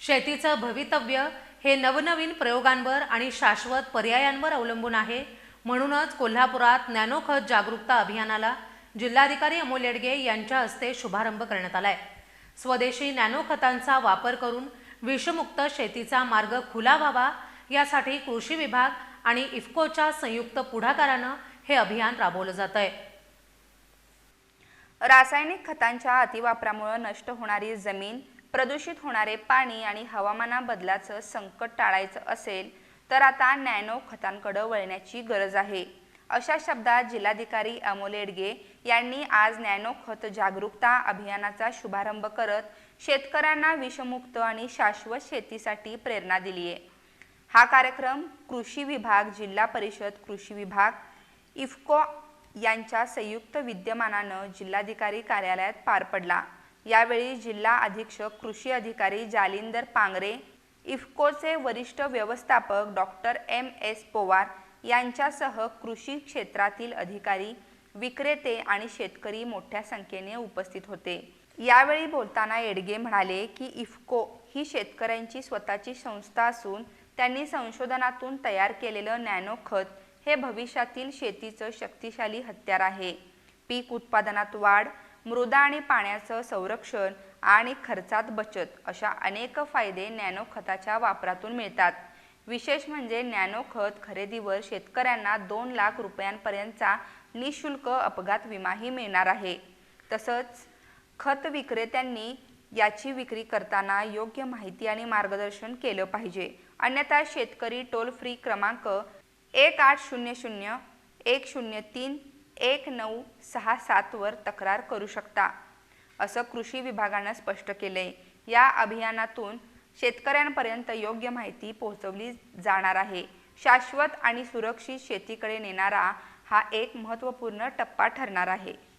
शेतीचं भवितव्य हे नवनवीन प्रयोगांवर आणि शाश्वत पर्यायांवर अवलंबून आहे. म्हणूनच कोल्हापुरात नॅनोखत जागरूकता अभियानाला जिल्हाधिकारी अमोल येडगे यांच्या हस्ते शुभारंभ करण्यात आलाय. स्वदेशी नॅनो खतांचा वापर करून विषमुक्त शेतीचा मार्ग खुला व्हावा यासाठी कृषी विभाग आणि इफ्कोच्या संयुक्त पुढाकारानं हे अभियान राबवलं जात आहे रासायनिक खतांच्या अतिवापरामुळे नष्ट होणारी जमीन प्रदूषित होणारे पाणी आणि हवामाना बदलाचं संकट टाळायचं असेल तर आता नॅनो खतांकडे वळण्याची गरज आहे. अशा शब्दात जिल्हाधिकारी अमोल येडगे यांनी आज नॅनो खत जागरूकता अभियानाचा शुभारंभ करत शेतकऱ्यांना विषमुक्त आणि शाश्वत शेतीसाठी प्रेरणा दिली आहे. हा कार्यक्रम कृषी विभाग जिल्हा परिषद कृषी विभाग इफ्को यांच्या संयुक्त विद्यमानानं जिल्हाधिकारी कार्यालयात पार पडला. यावेळी जिल्हा अधीक्षक कृषी अधिकारी जालिंदर पांगरे इफ्कोचे वरिष्ठ व्यवस्थापक डॉक्टर एम एस पवार यांच्यासह कृषी क्षेत्रातील अधिकारी विक्रेते आणि शेतकरी मोठ्या संख्येने उपस्थित होते. यावेळी बोलताना येडगे म्हणाले की इफ्को ही शेतकऱ्यांची स्वतःची संस्था असून त्यांनी संशोधनातून तयार केलेलं नॅनो खत हे भविष्यातील शेतीचं शक्तिशाली हत्यार आहे. पीक उत्पादनात वाढ मृदा आणि पाण्याचं संरक्षण आणि खर्चात बचत अशा अनेक फायदे नॅनो खताच्या वापरातून मिळतात. विशेष म्हणजे नॅनो खत खरेदीवर शेतकऱ्यांना दोन लाख रुपयांपर्यंतचा निशुल्क अपघात विमाही मिळणार आहे. तसंच खत विक्रेत्यांनी याची विक्री करताना योग्य माहिती आणि मार्गदर्शन केलं पाहिजे. अन्यथा शेतकरी टोल फ्री क्रमांक एक आठ शून्य शून्य एक शून्य तीन एक नऊ सहा सातवर तक्रार करू शकता असं कृषी विभागानं स्पष्ट केलंय. या अभियानातून शेतकऱ्यांपर्यंत योग्य माहिती पोहोचवली जाणार आहे. शाश्वत आणि सुरक्षित शेतीकडे नेणारा हा एक महत्त्वपूर्ण टप्पा ठरणार आहे.